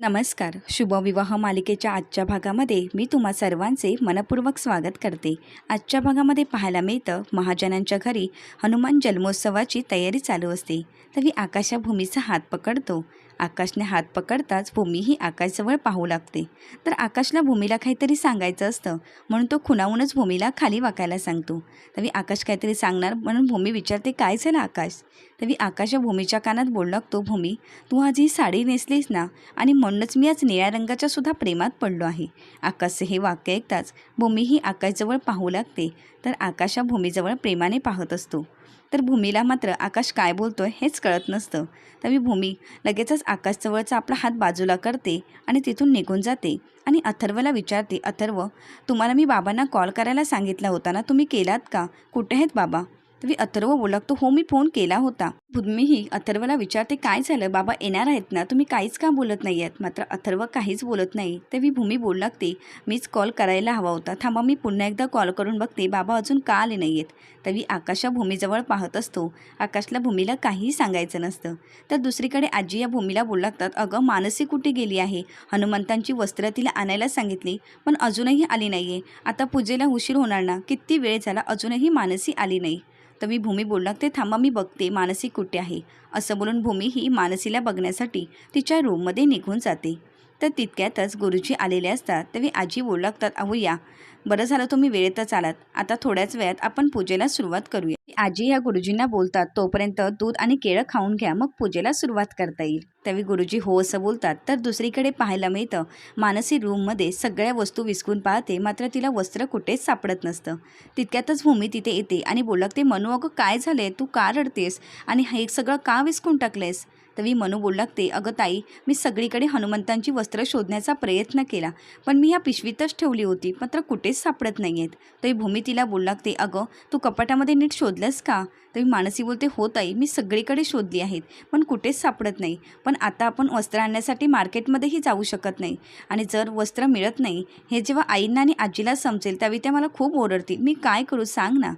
नमस्कार. शुभविवाह मालिकेच्या आजच्या भागामध्ये मी तुम्हा सर्वांचे मनपूर्वक स्वागत करते. आजच्या भागामध्ये पाहायला मिळतं महाजनांच्या घरी हनुमान जन्मोत्सवाची तयारी चालू असते. तरी आकाशाभूमीचा हात पकडतो. आकाशने हात पकडताच भूमी ही आकाशजवळ पाहू लागते. तर आकाशला भूमीला काहीतरी सांगायचं असतं म्हणून तो खुणावूनच भूमीला खाली वाकायला सांगतो. तवी आकाश काहीतरी सांगणार म्हणून भूमी विचारते काय झालं आकाश? तवी आकाश या भूमीच्या कानात बोलू लागतो भूमी तू आज ही साडी नेसलीस ना? आणि म्हणूनच मी आज निळ्या रंगाच्या सुद्धा प्रेमात पडलो आहे. आकाशचे हे वाक्य ऐकताच भूमी ही आकाशजवळ पाहू लागते. तर आकाश या भूमीजवळ प्रेमाने पाहत असतो. तर भूमीला मात्र आकाश काय बोलतोय हेच कळत नसतं. तरी भूमी लगेचच आकाशजवळचा आपला हात बाजूला करते आणि तिथून निघून जाते आणि अथर्वला विचारते अथर्व तुम्हाला मी बाबांना कॉल करायला सांगितला होता ना? तुम्ही केलात का? कुठे आहेत बाबा? तरी अथर्व बोलतो हो मी फोन केला होता. भूमीही अथर्वला विचारते काय झालं? बाबा येणार आहेत ना? तुम्ही काहीच का बोलत नाही आहेत? मात्र अथर्व काहीच बोलत नाही. तेव्हा भूमी बोलू लागते मीच कॉल करायला हवा होता. थांबा मी पुन्हा एकदा कॉल करून बघते. बाबा अजून का आले नाही आहेत? तरी आकाशा भूमीजवळ पाहत असतो. आकाशला भूमीला काहीही सांगायचं नसतं. तर दुसरीकडे आजी या भूमीला बोलू लागतात अगं मानसी कुठे गेली आहे? हनुमंतांची वस्त्र तिला आणायला सांगितली पण अजूनही आली नाही आहे आता पूजेला उशीर होणार ना? किती वेळ झाला? अजूनही मानसी आली नाही. तर मी भूमी बोलू लागते थांबा मी बघते मानसी कुठे आहे? असं बोलून भूमी ही मानसीला बघण्यासाठी तिच्या रूममध्ये निघून जाते. तर तितक्यातच गुरुजी आलेले असतात. तेव्हा आजी बोलू लागतात अहो या. बरं झालं तुम्ही वेळेतच आलात. आता थोड्याच वेळात आपण पूजेला सुरुवात करूया. आजी या गुरुजींना बोलतात तोपर्यंत दूध आणि केळं खाऊन घ्या मग पूजेला सुरुवात करता येईल. त्यावेळी गुरुजी हो असं बोलतात तर दुसरीकडे पाहायला मिळतं मानसी रूममध्ये सगळ्या वस्तू विसकून पाहते मात्र तिला वस्त्र कुठेच सापडत नसतं. तितक्यातच भूमी तिथे येते आणि बोलत ते मनू अगं काय झालं तू का रडतेस? आणि हे सगळं का विसकून टाकलेस तवी मनू बोलू लागते अगं ताई मी सगळीकडे हनुमंतांची वस्त्र शोधण्याचा प्रयत्न केला पण मी ह्या पिशवीतच ठेवली होती मात्र कुठेच सापडत नाही आहेत तरी भूमी तिला बोलू लागते अगं तू कपाटामध्ये नीट शोधलंस का? तरी मानसी बोलते हो ताई मी सगळीकडे शोधली आहेत पण कुठेच सापडत नाही. पण आता आपण वस्त्र आणण्यासाठी मार्केटमध्येही जाऊ शकत नाही. आणि जर वस्त्र मिळत नाही हे जेव्हा आईंना आणि आजीला समजेल त्यावेळी त्या मला खूप ओरडतील. मी काय करू सांग ना.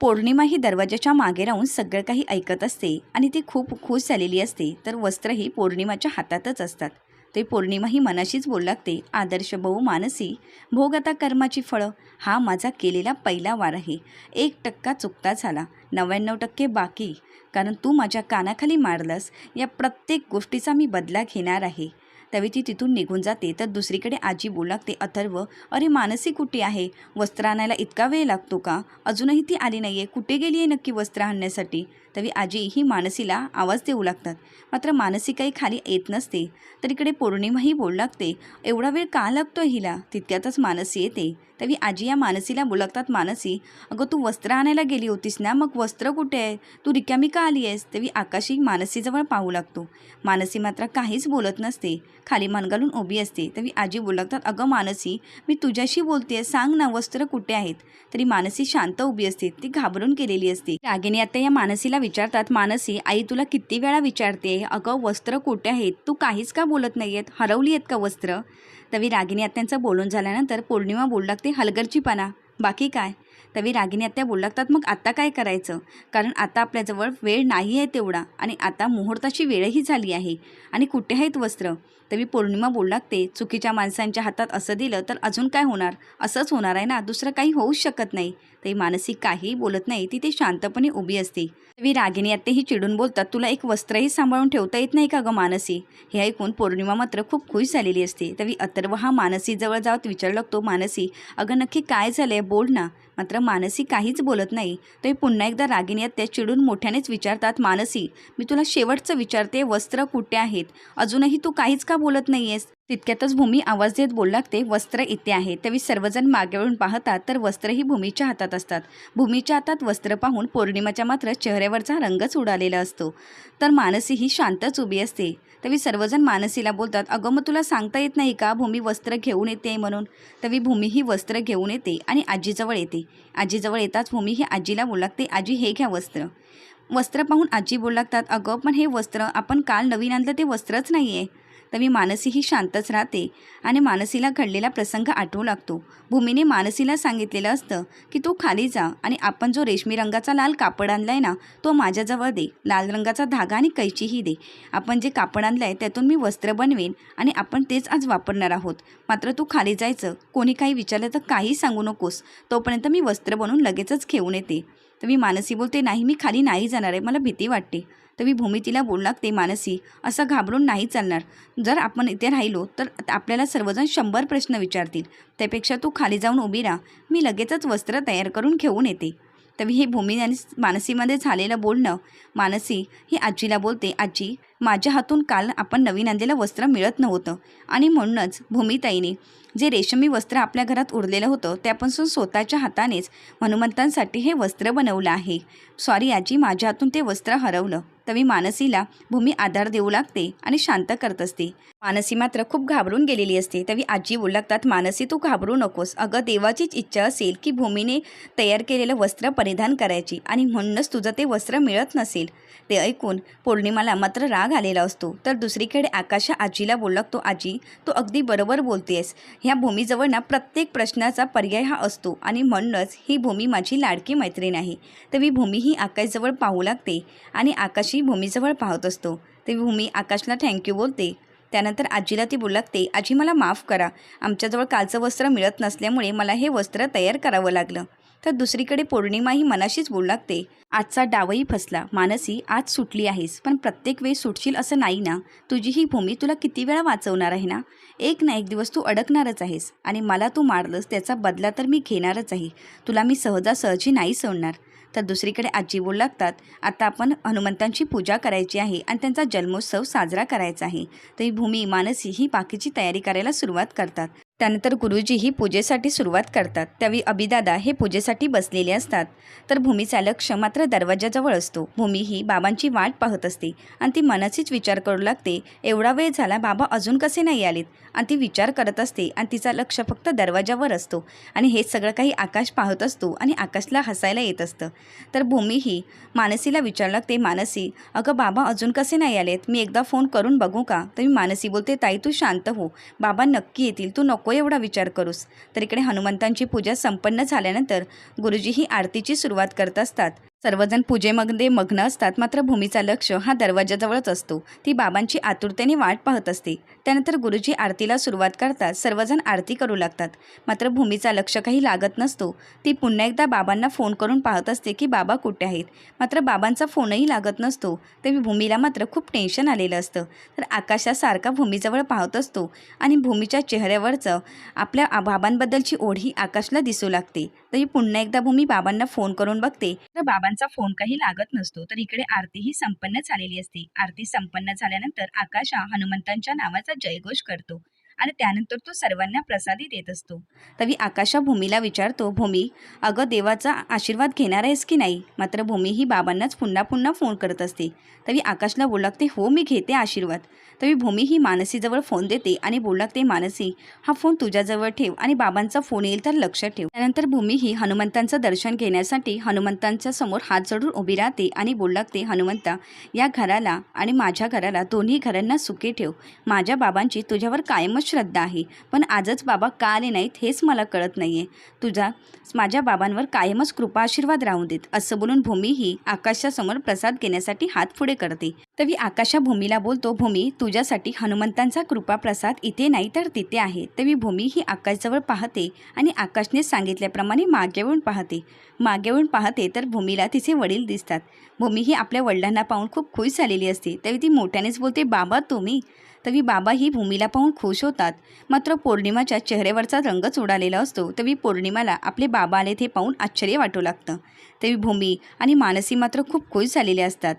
पौर्णिमा ही दरवाजाच्या मागे राहून सगळं काही ऐकत असते आणि ती खूप खुश झालेली असते तर वस्त्रही पौर्णिमाच्या हातातच असतात. ते पौर्णिमा ही मनाशीच बोलू लागते आदर्श भाऊ मानसी भोग आता कर्माची फळं हा माझा केलेला पहिला वार आहे. एक टक्का चुकता झाला नव्याण्णव टक्के बाकी. कारण तू माझ्या कानाखाली मारलंस या प्रत्येक गोष्टीचा मी बदला घेणार आहे. त्यावेळी ती तिथून निघून जाते. तर दुसरीकडे आजी बोलू लागते अथर्व अरे मानसी कुठे आहे? वस्त्र आणायला इतका वेळ लागतो का? अजूनही ती आली नाही आहे कुठे गेली आहे नक्की वस्त्र आणण्यासाठी? तरी आजी ही मानसीला आवाज देऊ लागतात. मात्र मानसी काही खाली येत नसते. तर इकडे पौर्णिमाही बोलू लागते. एवढा वेळ का लागतो हिला? तितक्यातच मानसी येते. तरी आजी या मानसीला बोलतात मानसी अगं तू वस्त्र आणायला गेली होतीस ना? मग वस्त्र कुठे आहे? तू रिकामी का आली आहेस? तेव्हा आकाशी मानसीजवळ पाहू लागतो. मानसी मात्र काहीच बोलत नसते. खाली मान घालून उभी असते. तरी आजी बोलतात अगं मानसी मी तुझ्याशी बोलते सांग ना वस्त्र कुठे आहेत? तरी मानसी शांत उभी असते. ती घाबरून केलेली असते. रागिनी आता या मानसीला विचारतात मानसी आई तुला किती वेळा विचारते? अगं वस्त्र कुठे आहेत? तू काहीच का बोलत नाही आहेत हरवली आहेत का वस्त्र? तवी रागिनी आत्यांचं बोलून झाल्यानंतर पौर्णिमा बोलू लागते हलगर्जीपणा. बाकी काय? तवी रागिनी आत्या बोलू लागतात मग आता काय करायचं? कारण आता आपल्याजवळ वेळ नाही आहे तेवढा. आणि आता मुहूर्ताची वेळही झाली आहे. आणि कुठे आहेत वस्त्र? तरी पौर्णिमा बोलू लागते चुकीच्या माणसांच्या हातात असं दिलं तर अजून काय होणार? असंच होणार आहे ना? दुसरं काही होऊच शकत नाही. तरी मानसी काहीही बोलत नाही ती ते शांतपणे उभी असते. तवी रागिणी आत्तेही चिडून बोलतात तुला एक वस्त्रही सांभाळून ठेवता येत नाही का गं मानसी? हे ऐकून पौर्णिमा मात्र खूप खुश झालेली असते. तवी अथर्व हा मानसीजवळ जावत विचारू लागतो मानसी अगं नक्की काय झालंय बोल ना. मात्र मानसी काहीच बोलत नाही. तरी पुन्हा एकदा रागिणी आत्या चिडून मोठ्यानेच विचारतात मानसी मी तुला शेवटचं विचारते वस्त्र कुठे आहेत? अजूनही तू काहीच का बोलत नाही तितक्यातच भूमी आवाज देत बोलू लागते वस्त्र इथे आहे. त्यावेळी सर्वजण मागे वळून पाहतात तर वस्त्रही भूमीच्या हातात असतात. भूमीच्या हातात वस्त्र पाहून पौर्णिमाच्या मात्र चेहऱ्यावरचा रंगच उडालेला असतो. तर मानसी ही शांतच उभी असते. तवी सर्वजण मानसीला बोलतात अगं मग तुला सांगता येत नाही का? भूमी वस्त्र घेऊन येते म्हणून. तवी भूमी ही वस्त्र घेऊन येते आणि आजीजवळ येते. आजीजवळ येताच भूमी ही आजीला बोलू लागते आजी हे घ्या वस्त्र. वस्त्र पाहून आजी बोलू लागतात अगं पण हे वस्त्र आपण काल नवीन आणलं ते वस्त्रच नाही आहे तर मी मानसीही शांतच राहते आणि मानसीला घडलेला प्रसंग आठवू लागतो. भूमीने मानसीला सांगितलेलं असतं की तू खाली जा आणि आपण जो रेशमी रंगाचा लाल कापड आणलाय ना तो माझ्याजवळ दे. लाल रंगाचा धागा आणि कैचीही दे. आपण जे कापड आणलंय त्यातून मी वस्त्र बनवेन आणि आपण तेच आज वापरणार आहोत. मात्र तू खाली जायचं कोणी काही विचारलं तर काही सांगू नकोस. तोपर्यंत मी वस्त्र बनवून लगेचच घेऊन येते. तर मी मानसी बोलते नाही मी खाली नाही जाणार आहे. मला भीती वाटते. तर मी भूमी तिला बोलू लागते मानसी. असं घाबरून नाही चालणार. जर आपण इथे राहिलो तर आपल्याला सर्वजण शंभर प्रश्न विचारतील. त्यापेक्षा तू खाली जाऊन उभी राहा. मी लगेचच वस्त्र तयार करून घेऊन येते. तर हे भूमी आणि मानसीमध्ये झालेलं बोलणं मानसी ही आजीला बोलते आजी माझ्या हातून काल आपण नवीन आणलेलं वस्त्र मिळत नव्हतं. आणि म्हणूनच भूमिताईने जे रेशमी वस्त्र आपल्या घरात उरलेलं होतं त्यापासून स्वतःच्या हातानेच हनुमंतांसाठी हे वस्त्र बनवलं आहे. सॉरी आजी माझ्या हातून ते वस्त्र हरवलं. तरी मानसीला भूमी आधार देऊ लागते आणि शांत करत असते. मानसी मात्र खूप घाबरून गेलेली असते. तवी आजी बोलू लागतात मानसी तू घाबरू नकोस. अगं देवाचीच इच्छा असेल की भूमीने तयार केलेलं वस्त्र परिधान करायची आणि म्हणूनच तुझं ते वस्त्र मिळत नसेल. ते ऐकून पौर्णिमाला मात्र राग आलेला असतो. तर दुसरीकडे आकाशा आजीला बोलू तो आजी तू अगदी बरोबर बोलतेस ह्या भूमीजवळ ना प्रत्येक प्रश्नाचा पर्याय हा असतो आणि म्हणूनच ही भूमी माझी लाडकी मैत्रीण आहे. तर मी भूमी ही आकाशजवळ पाहू लागते आणि आकाशही भूमीजवळ पाहत असतो. ते भूमी आकाशला थँक्यू बोलते. त्यानंतर आजीला ती बोलू लागते आजी मला माफ करा. आमच्याजवळ कालचं वस्त्र मिळत नसल्यामुळे मला हे वस्त्र तयार करावं लागलं. तर दुसरीकडे पौर्णिमा ही मनाशीच बोलू लागते. आजचा डावही फसला. मानसी आज सुटली आहेस पण प्रत्येक वेळी सुटशील असं नाही ना? तुझी ही भूमी तुला किती वेळा वाचवणार आहे ना? एक ना एक दिवस तू अडकणारच आहेस आणि मला तू मारलंस त्याचा बदला तर मी घेणारच आहे. तुला मी सहजासहजी नाही सोडणार. तर दुसरीकडे आजी बोलू लागतात आता आपण हनुमंतांची पूजा करायची आहे आणि त्यांचा जन्मोत्सव साजरा करायचा आहे. तर ही भूमी मानसी ही बाकीची तयारी करायला सुरुवात करतात. त्यानंतर गुरुजी ही पूजेसाठी सुरुवात करतात. त्यावेळी अभिदादा हे पूजेसाठी बसलेले असतात. तर भूमीचा लक्ष मात्र दरवाजाजवळ असतो. भूमी ही बाबांची वाट पाहत असते. आणि ती मनाचीच विचार करू लागते. एवढा वेळ झाला बाबा अजून कसे नाही आलेत? आणि ती विचार करत असते. आणि तिचा लक्ष फक्त दरवाजावर असतो. आणि हे सगळं काही आकाश पाहत असतो आणि आकाशला हसायला येत असतं. तर भूमी ही मानसीला विचारू लागते मानसी अगं बाबा अजून कसे नाही आलेत? मी एकदा फोन करून बघू का? तर मी मानसी बोलते ताई तू शांत हो. बाबा नक्की येतील. तू नको एवढा विचार करूस. तर इकडे हनुमंतांची पूजा संपन्न झाल्यानंतर गुरुजी ही आरतीची सुरुवात करत असतात. सर्वजण पूजेमध्ये मग्न असतात मात्र भूमीचा लक्ष हा दरवाजाजवळच असतो. ती बाबांची आतुरतेने वाट पाहत असते. त्यानंतर गुरुजी आरतीला सुरुवात करतात. सर्वजण आरती करू लागतात. मात्र भूमीचा लक्ष काही लागत नसतो. ती पुन्हा एकदा बाबांना फोन करून पाहत असते की बाबा कुठे आहेत? मात्र बाबांचा फोनही लागत नसतो. तेव्हा भूमीला मात्र खूप टेन्शन आलेलं असतं. तर आकाशासारखा भूमीजवळ पाहत असतो आणि भूमीच्या चेहऱ्यावरचं आपल्या बाबांबद्दलची ओढ ही आकाशला दिसू लागते. तरी पुन्हा एकदा भूमी बाबांना फोन करून बघते. तर बाबां बाबांचा फोन काही लागत नसतो तर इकडे आरती ही संपन्न झालेली असते. आरती संपन्न झाल्यानंतर आकाशा हनुमंतांच्या नावाचा जयघोष करतो. आणि त्यानंतर तो सर्वांना प्रसादी देत असतो. तवी आकाशा भूमीला विचारतो भूमी अगं देवाचा आशीर्वाद घेणार आहेस की नाही? मात्र भूमी ही बाबांनाच पुन्हा पुन्हा फोन करत असते. तवी आकाशला बोलागते हो मी घेते आशीर्वाद. तवी भूमी ही मानसीजवळ फोन देते आणि बोलागते मानसी हा फोन तुझ्याजवळ ठेव आणि बाबांचा फोन येईल तर लक्ष ठेव. त्यानंतर भूमी ही हनुमंतांचं दर्शन घेण्यासाठी हनुमंतांच्या समोर हात जोडून उभी राहते आणि बोलागते हनुमंता या घराला आणि माझ्या घराला दोन्ही घरांना सुखी ठेव. माझ्या बाबांची तुझ्यावर कायमच श्रद्धा आहे. पण आजच बाबा का आले नाहीत हेच मला कळत नाही आहे तुझा माझ्या बाबांवर कायमच कृपा आशीर्वाद राहून देत असं बोलून भूमी ही आकाशासमोर प्रसाद घेण्यासाठी हात पुढे करते. तवी आकाशा भूमीला बोलतो भूमी तुझ्यासाठी हनुमंतांचा कृपा प्रसाद इथे नाही तर तिथे आहे. तवी भूमी ही आकाशजवळ पाहते आणि आकाशने सांगितल्याप्रमाणे मागे वळून पाहते. मागे वळून पाहते तर भूमीला तिचे वडील दिसतात. भूमी ही आपल्या वडिलांना पाहून खूप खुश झालेली असते. तरी ती मोठ्यानेच बोलते बाबा तुम्ही तवी बाबा ही भूमीला पाहून खुश होतात. मात्र पौर्णिमाच्या चेहऱ्यावरचा रंगच उडालेला असतो. तवी पौर्णिमाला आपले बाबा आले ते पाहून आश्चर्य वाटू लागतं. तवी भूमी आणि मानसी मात्र खूप खुश झालेले असतात.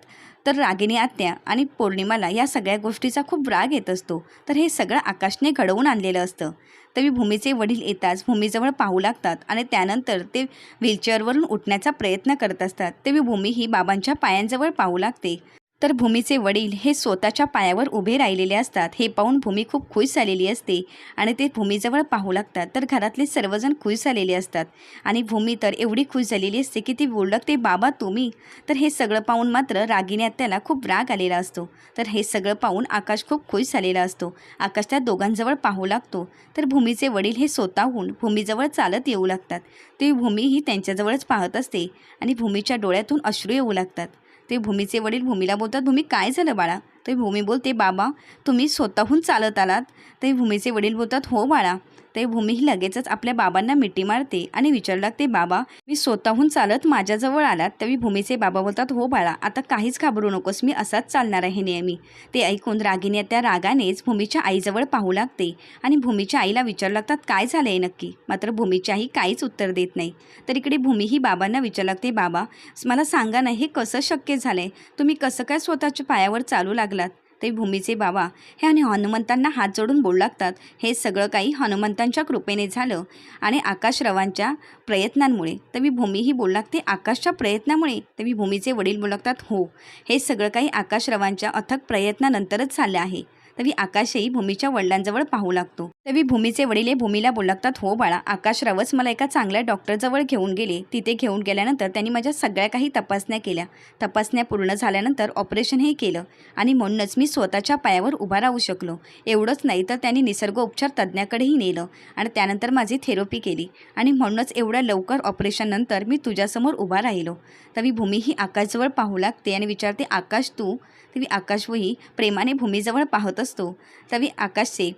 तर रागिनी आत्या आणि पौर्णिमाला या सगळ्या गोष्टीचा खूप राग येत असतो. तर हे सगळं आकाशने घडवून आणलेलं असतं. तरी भूमीचे वडील येताच भूमीजवळ पाहू लागतात आणि त्यानंतर ते व्हीलचेअरवरून उठण्याचा प्रयत्न करत असतात. तेव्हा भूमी ही बाबांच्या पायांजवळ पाहू लागते. तर भूमीचे वडील हे स्वतःच्या पायावर उभे राहिलेले असतात. हे पाहून भूमी खूप खुश झालेली असते आणि ते भूमीजवळ पाहू लागतात. तर घरातले सर्वजण खुश झालेले असतात. आणि भूमी तर एवढी खुश झालेली असते की ती बोलत ते बाबा तुम्ही? तर हे सगळं पाहून मात्र रागिण्यात त्याला खूप राग आलेला असतो. तर हे सगळं पाहून आकाश खूप खुश झालेला असतो. आकाश त्या दोघांजवळ पाहू लागतो. तर भूमीचे वडील हे स्वतःहून भूमीजवळ चालत येऊ लागतात. ते भूमी ही त्यांच्याजवळच पाहत असते आणि भूमीच्या डोळ्यातून अश्रू येऊ लागतात. ते भूमीचे वडील भूमीला बोलतात भूमी काय झालं बाळा? ते भूमी बोलते बाबा तुम्ही स्वतःहून चालत आलात. ते भूमीचे वडील बोलतात हो बाळा ते भूमीही लगेचच आपल्या बाबांना मिठी मारते आणि विचारू लागते बाबा मी स्वतःहून चालत माझ्याजवळ आलात तरी भूमीचे बाबा बोलतात हो बाळा आता काहीच घाबरू नकोस मी असाच चालणार आहे नेहमी. ते ऐकून रागिनी त्या रागानेच भूमीच्या आईजवळ पाहू लागते आणि भूमीच्या आईला विचारू लागतात काय झालं आहे नक्की? मात्र भूमीची आई काहीच उत्तर देत नाही. तर इकडे भूमीही बाबांना विचारू लागते बाबा मला सांगा ना हे कसं शक्य झालं आहे तुम्ही कसं काय स्वतःच्या पायावर चालू लागलात? ते भूमीचे बाबा हे आणि हनुमंतांना हात जोडून बोलू लागतात. हे सगळं काही हनुमंतांच्या कृपेने झालं आणि आकाशरावांच्या प्रयत्नांमुळे. तर मी भूमीही बोलू लागते. आकाशच्या प्रयत्नामुळे तरी भूमीचे वडील बोलू लागतात हो हे सगळं काही आकाशरावांच्या अथक प्रयत्नानंतरच झालं आहे. तरी आकाशही भूमीच्या वडिलांजवळ पाहू लागतो. तरी भूमीचे वडील हे भूमीला बोलू लागतात हो बाळा आकाशरावच मला एका चांगल्या डॉक्टरजवळ घेऊन गेले. तिथे घेऊन गेल्यानंतर त्यांनी माझ्या सगळ्या काही तपासण्या केल्या. तपासण्या पूर्ण झाल्यानंतर ऑपरेशनही केलं आणि म्हणूनच मी स्वतःच्या पायावर उभा राहू शकलो. एवढंच नाही तर त्यांनी निसर्गोपचार तज्ज्ञाकडेही नेलं आणि त्यानंतर माझी थेरपी केली आणि म्हणूनच एवढ्या लवकर ऑपरेशननंतर मी तुझ्यासमोर उभा राहिलो. तरी भूमी ही आकाशजवळ पाहू लागते आणि विचारते आकाश तू तरी आकाशवही प्रेमाने भूमीजवळ पाहत असतो. तरी आकाशचे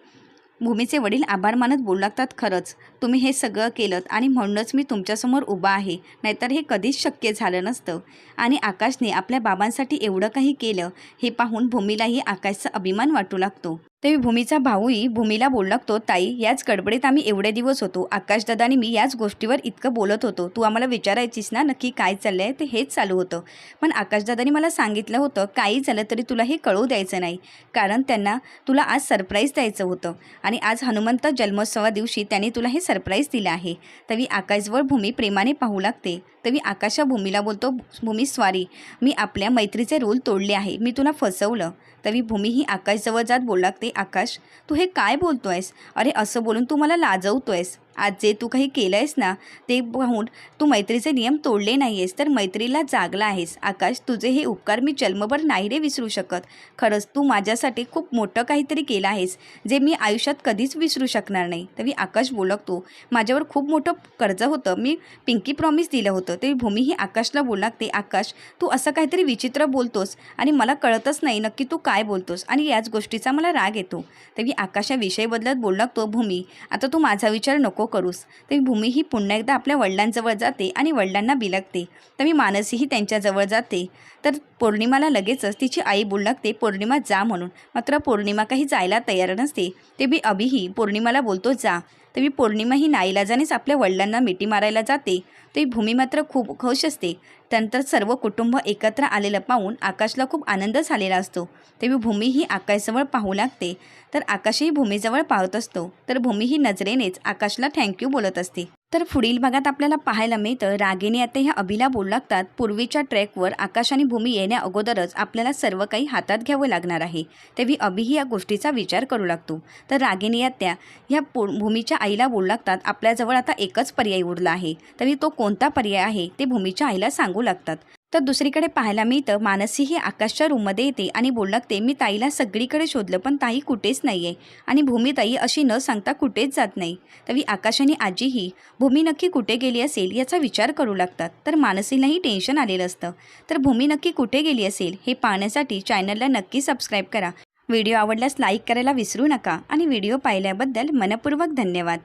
भूमीचे वडील आभार मानत बोलू लागतात खरंच तुम्ही हे सगळं केलं आणि म्हणूनच मी तुमच्यासमोर उभा आहे नाहीतर हे कधीच शक्य झालं नसतं आणि आकाशने आपल्या बाबांसाठी एवढं काही केलं हे पाहून भूमीलाही आकाशचा अभिमान वाटू लागतो. तेव्हा भूमीचा भाऊही भूमीला बोलू लागतो ताई याच गडबडीत आम्ही एवढे दिवस होतो. आकाशदादानी मी याच गोष्टीवर इतकं बोलत होतो. तू आम्हाला विचारायचीस ना नक्की काय चाललं आहे ते हेच चालू होतं. पण आकाशदादानी मला सांगितलं होतं काही झालं तरी तुला हे कळू द्यायचं नाही. कारण त्यांना तुला आज सरप्राईज द्यायचं होतं. आणि आज हनुमंत जन्मोत्सवा दिवशी त्यांनी तुला हे सरप्राईज दिलं आहे. तरी आकाशवर भूमी प्रेमाने पाहू लागते. तरी आकाशा भूमीला बोलतो भूमी स्वारी मी आपल्या मैत्रीचे रूल तोडले आहे. मी तुला फसवलं. तरी भूमी ही आकाशजवळ जात बोलू लागते आकाश तू हे काय बोलतो आहेस अरे असं बोलून तू मला लाजवतो आहेस आज जे तू काही केलं आहेस ना ते पाहून तू मैत्रीचे नियम तोडले नाही आहेस तर मैत्रीला जागला आहेस. आकाश तुझे हे उपकार मी जन्मभर नाही रे विसरू शकत. खरंच तू माझ्यासाठी खूप मोठं काहीतरी केलं आहेस जे मी आयुष्यात कधीच विसरू शकणार नाही. तर मी आकाश बोलकतो माझ्यावर खूप मोठं कर्ज होतं. मी पिंकी प्रॉमिस दिलं होतं. ते भूमी ही आकाशला बोलू लागते. आकाश तू असं काहीतरी विचित्र बोलतोस आणि मला कळतच नाही नक्की तू काय बोलतोस आणि याच गोष्टीचा मला राग येतो. तरी आकाशा विषय बदलत बोलू लागतो. भूमी आता तू माझा विचार नको करूस. तरी भूमी ही पुन्हा एकदा आपल्या वडिलांजवळ जाते आणि वडिलांना बिलगते. तरी मानसीही त्यांच्याजवळ जाते. तर पौर्णिमाला लगेचच तिची आई बोलू लागते पौर्णिमा जा म्हणून. मात्र पौर्णिमा काही जायला तयार नसते. ते बी अभिही पौर्णिमाला बोलतो जा. तरी पौर्णिमा ही नाईलाजानेच आपल्या वडिलांना मिठी मारायला जाते. तरी भूमी मात्र खूप खुश असते. त्यानंतर सर्व कुटुंब एकत्र आलेलं पाहून आकाशला खूप आनंद झालेला असतो. तेव्हा भूमी ही आकाशजवळ पाहू लागते. तर आकाशही भूमीजवळ पाहत असतो. तर भूमी ही नजरेनेच आकाशला थँक्यू बोलत असते. तर पुढील भागात आपल्याला पाहायला मिळतं रागिणी आता ह्या अभिला बोलू लागतात. पूर्वीच्या ट्रॅकवर आकाश आणि भूमी येण्या अगोदरच आपल्याला सर्व काही हातात घ्यावं लागणार आहे. तेव्हा अभिही या गोष्टीचा विचार करू लागतो. तर रागिणी आत्या ह्या भूमीच्या आईला बोलू लागतात. आपल्याजवळ आता एकच पर्याय उरला आहे. तरी तो कोणता पर्याय आहे ते भूमीच्या आईला सांगू लागतात. तर दुसरीकडे पाहायला मिळतं मानसी ही आकाशच्या रूममध्ये येते आणि बोलू लागते मी ताईला सगळीकडे शोधलं पण ताई कुठेच नाही आहे आणि भूमी ताई अशी न सांगता कुठेच जात नाही. तरी आकाश आणि आजीही भूमी नक्की कुठे गेली असेल याचा विचार करू लागतात. तर मानसीलाही टेन्शन आलेलं असतं. तर भूमी नक्की कुठे गेली असेल हे पाहण्यासाठी चॅनलला नक्की सबस्क्राईब करा. व्हिडिओ आवडल्यास लाईक करायला विसरू नका आणि व्हिडिओ पाहिल्याबद्दल मनपूर्वक धन्यवाद.